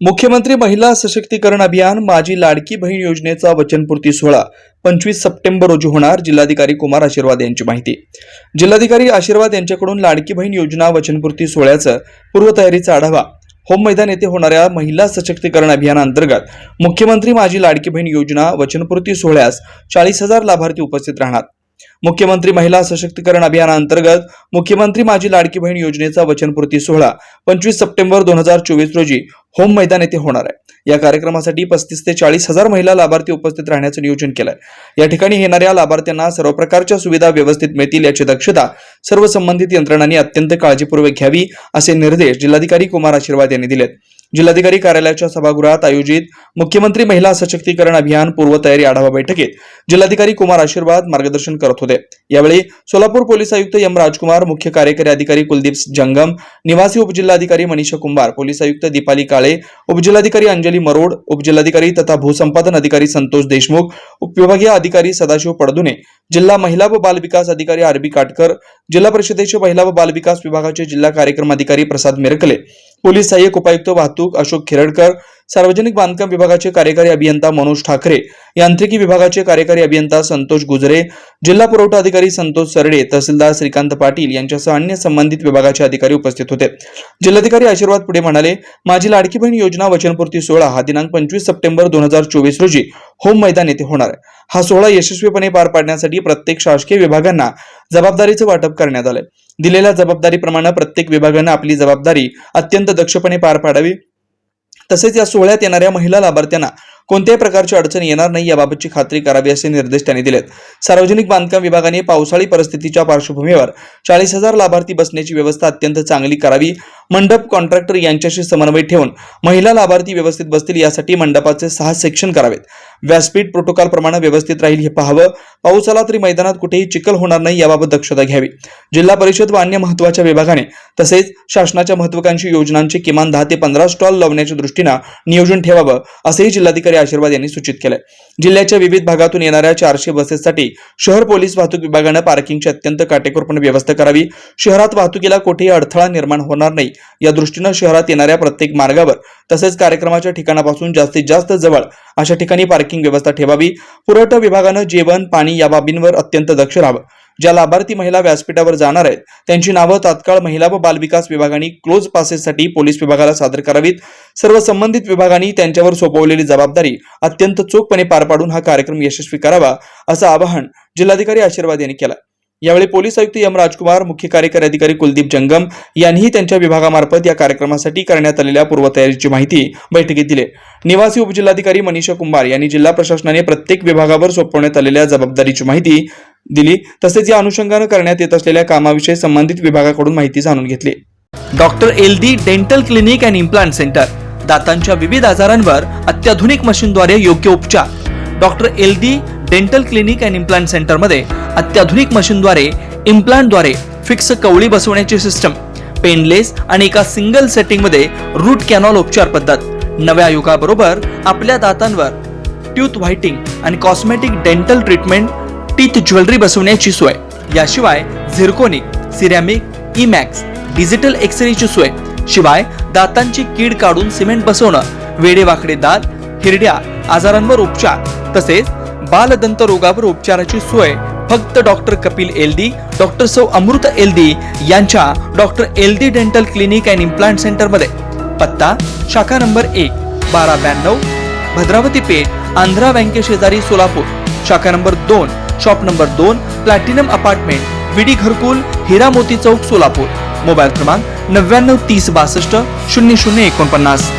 मुख्यमंत्री महिला सशक्तीकरण अभियान माझी लाडकी बहीण योजनेचा वचनपूर्ती सोहळा पंचवीस सप्टेंबर रोजी होणार जिल्हाधिकारी कुमार आशीर्वाद यांची माहिती. जिल्हाधिकारी आशीर्वाद यांच्याकडून लाडकी बहीण योजना वचनपूर्ती सोहळ्याचं पूर्वतयारीचा आढावा. होम मैदान येथे होणाऱ्या महिला सशक्तीकरण अभियानाअंतर्गत मुख्यमंत्री माझी लाडकी बहीण योजना वचनपूर्ती सोहळ्यास चाळीस हजार लाभार्थी उपस्थित राहणार. मुख्यमंत्री महिला सशक्तीकरण अभियानाअंतर्गत मुख्यमंत्री माझी लाडकी बहीण योजनेचा वचनपूर्ती सोहळा पंचवीस सप्टेंबर दोन हजार चोवीस रोजी होम मैदान येथे होणार आहे. या कार्यक्रमासाठी पस्तीस ते चाळीस हजार महिला लाभार्थी उपस्थित राहण्याचं नियोजन केलंय. या ठिकाणी येणाऱ्या लाभार्थ्यांना सर्व प्रकारच्या सुविधा व्यवस्थित मिळतील याची दक्षता सर्व संबंधित यंत्रणांनी अत्यंत काळजीपूर्वक घ्यावी असे निर्देश जिल्हाधिकारी कुमार आशीर्वाद यांनी दिलेत. जिल्हाधिकारी कार्यालयाच्या सभागृहात आयोजित मुख्यमंत्री महिला सशक्तीकरण अभियान पूर्वतयारी आढावा बैठकीत जिल्हाधिकारी कुमार आशीर्वाद मार्गदर्शन करत होते. यावेळी सोलापूर पोलीस आयुक्त एम राजकुमार मुख्य कार्यकारी अधिकारी कुलदीप जंगम निवासी उपजिल्हाधिकारी मनीषा कुंभार पोलीस आयुक्त दीपाली काळे उपजिल्हाधिकारी अंजली मरोड उपजिल्हाधिकारी तथा भूसंपादन अधिकारी संतोष देशमुख उपविभागीय अधिकारी सदाशिव पडदुने जिल्हा महिला व बाल विकास अधिकारी आरबी काटकर जिल्हा परिषदेचे महिला व बाल विकास विभागाचे जिल्हा कार्यक्रम अधिकारी प्रसाद मिरकले पोलीस सहाय्यक उपायुक्त वाहतूक देशमुख अशोक खेरडकर सार्वजनिक बांधकाम विभागाचे कार्यकारी अभियंता मनोज ठाकरे यांत्रिकी विभागाचे कार्यकारी अभियंता संतोष गुजरे जिल्हा पुरवठा अधिकारी संतोष सरडे तहसीलदार श्रीकांत पाटील यांच्यासह अन्य संबंधित विभागाचे अधिकारी उपस्थित होते. जिल्हाधिकारी आशीर्वाद पुढे म्हणाले माझी लाडकी बहीण योजना वचनपूर्ती सोहळा हा दिनांक पंचवीस सप्टेंबर दोन हजार चोवीस रोजी होम मैदान येथे होणार हा सोहळा यशस्वीपणे पार पाडण्यासाठी प्रत्येक शासकीय विभागांना जबाबदारीचं वाटप करण्यात आलंय. दिलेल्या जबाबदारीप्रमाणे प्रत्येक विभागानं आपली जबाबदारी अत्यंत दक्षपणे पार पाडावी. तसेच या सोहळ्यात येणाऱ्या महिला लाभार्थ्यांना कोणत्याही प्रकारची अडचण येणार नाही याबाबतची खात्री करावी असे निर्देश त्यांनी दिलेत. सार्वजनिक बांधकाम विभागाने पावसाळी परिस्थितीच्या पार्श्वभूमीवर चाळीस हजार लाभार्थी बसण्याची व्यवस्था अत्यंत चांगली करावी मंडप कॉन्ट्रॅक्टर यांच्याशी समन्वय ठेवून महिला लाभार्थी व्यवस्थित बसतील यासाठी मंडपाचे सहा सेक्शन करावेत. व्यासपीठ प्रोटोकॉल प्रमाणे व्यवस्थित राहील हे पाहावं पाऊस आला तरी मैदानात कुठेही चिखल होणार नाही याबाबत दक्षता घ्यावी. जिल्हा परिषद व अन्य महत्त्वाच्या विभागाने तसेच शासनाच्या महत्वाकांक्षी योजनांचे किमान दहा ते पंधरा स्टॉल लावण्याच्या दृष्टीनं नियोजन ठेवावं असेही जिल्हाधिकारी आशीर्वाद यांनी सूचित केलंय. जिल्ह्याच्या विविध भागातून येणाऱ्या चारशे बसेससाठी शहर पोलीस वाहतूक विभागानं पार्किंगची अत्यंत काटेकोरपणे व्यवस्था करावी. शहरात वाहतुकीला कोठेही अडथळा निर्माण होणार नाही. या दृष्टीनं शहरात येणाऱ्या प्रत्येक मार्गावर तसेच कार्यक्रमाच्या ठिकाणापासून जास्तीत जास्त जवळ अशा ठिकाणी पार्किंग व्यवस्था ठेवावी. पुरवठा विभागानं जेवण पाणी या बाबींवर अत्यंत दक्ष राहावं. ज्या लाभार्थी महिला व्यासपीठावर जाणार आहेत त्यांची नावं तात्काळ महिला व बालविकास विभागाने क्लोज पासेससाठी पोलीस विभागाला सादर करावीत. सर्व संबंधित विभागांनी त्यांच्यावर सोपवलेली जबाबदारी अत्यंत चोखपणे पार पाडून हा कार्यक्रम यशस्वी करावा असं आवाहन जिल्हाधिकारी आशीर्वाद यांनी केलं. यावेळी पोलीस आयुक्त एम राजकुमार मुख्य कार्यकारी अधिकारी कुलदीप जंगम यांनीही त्यांच्या विभागामार्फत या कार्यक्रमासाठी करण्यात आलेल्या पूर्वतयारीची माहिती बैठकीत दिली. निवासी उपजिल्हाधिकारी मनीषा कुंभार यांनी जिल्हा प्रशासनाने प्रत्येक विभागावर सोपवण्यात आलेल्या जबाबदारीची माहिती दिली. तसेच या अनुषंगानं करण्यात येत असलेल्या कामाविषयी संबंधित विभागाकडून माहिती जाणून घेतली. Doctor L dental clinic and implant centre दातांच्या विविध आजारांवर अत्याधुनिक मशीनद्वारे योग्य उपचार. Doctor L dental clinic and implant सेंटरमध्ये अत्याधुनिक मशीनद्वारे इम्प्लांटद्वारे फिक्स कवळी बसवण्याची सिस्टम पेनलेस आणि एका सिंगल सेटिंगमध्ये रूट कॅनॉल उपचार पद्धत नव्या युगाबरोबर आपल्या दातांवर ट्यूथ व्हाइटिंग आणि cosmetic dental treatment teeth jewellery बसवण्याची सोय. याशिवाय झिरकोनिक सिरॅमिक इमॅक्स डिजिटल एक्सरेची सोय. शिवाय दातांची कीड काढून सिमेंट बसवणं वेडेवाकडे दात हिरड्या आजारांवर उपचार तसेच बालदंत रोगावर उपचाराची सोय फक्त डॉक्टर कपिल एलदी डॉक्टर सौ अमृत एलदी यांच्या doctor Eldi dental clinic and implant सेंटरमध्ये पत्ता शाखा नंबर एक बारा ब्याण्णव भद्रावती पेठ आंध्रा बँके शेजारी सोलापूर. शाखा नंबर दोन शॉप नंबर दोन प्लॅटिनम अपार्टमेंट विडी घरकुल हिरा मोती चौक सोलापूर. मोबाईल क्रमांक नव्याण्णव तीस बासष्ट शून्य शून्य एकोणपन्नास.